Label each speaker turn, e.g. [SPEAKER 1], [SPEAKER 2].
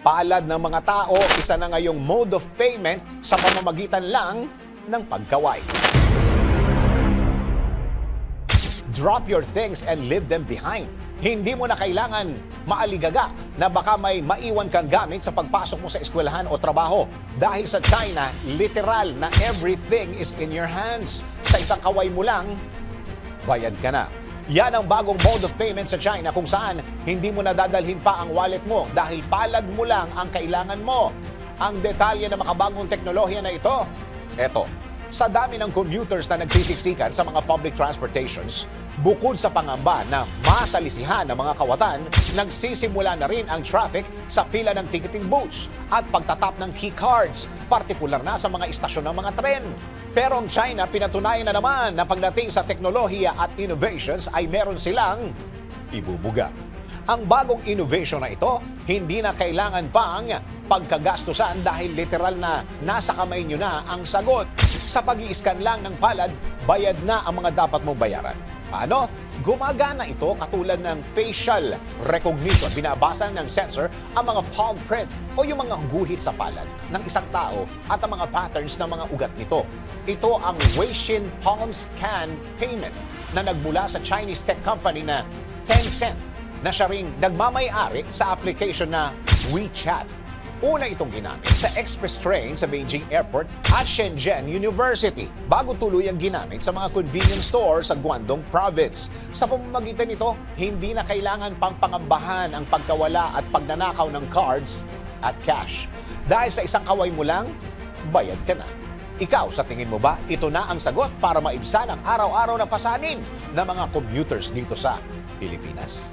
[SPEAKER 1] palad ng mga tao, isa na ngayong mode of payment sa pamamagitan lang ng pagkaway. Drop your things and leave them behind. Hindi mo na kailangan maaligaga na baka may maiwan kang gamit sa pagpasok mo sa eskwelahan o trabaho. Dahil sa China, literal na everything is in your hands. Sa isang kaway mo lang, bayad ka na. Yan ang bagong mode of payment sa China kung saan hindi mo nadadalhin pa ang wallet mo dahil palad mo lang ang kailangan mo. Ang detalye ng makabagong teknolohiya na ito, eto. Sa dami ng commuters na nagsisiksikan sa mga public transportations, bukod sa pangamba na masalisihan ng mga kawatan, nagsisimula na rin ang traffic sa pila ng ticketing booths at pagtatap ng key cards, partikular na sa mga istasyon ng mga tren. Pero ang China pinatunayan na naman na pagdating sa teknolohiya at innovations ay meron silang ibubuga. Ang bagong innovation na ito, hindi na kailangan pang pagkagastusan dahil literal na nasa kamay nyo na ang sagot. Sa pag scan lang ng palad, bayad na ang mga dapat mong bayaran. Paano? Gumagana ito katulad ng facial recognition. Binabasa ng sensor ang mga palm print o yung mga guhit sa palad ng isang tao at ang mga patterns ng mga ugat nito. Ito ang Weixin Palm Scan Payment na nagmula sa Chinese tech company na Tencent na siya ring nagmamay-ari sa application na WeChat. Una itong ginamit sa express train sa Beijing Airport at Shenzhen University bago tuluyang ginamit sa mga convenience store sa Guangdong Province. Sa pamamagitan nito, hindi na kailangan pang pangambahan ang pagkawala at pagnanakaw ng cards at cash. Dahil sa isang kaway mo lang, bayad ka na. Ikaw, sa tingin mo ba, ito na ang sagot para maibsan ang araw-araw na pasanin ng mga commuters dito sa Pilipinas?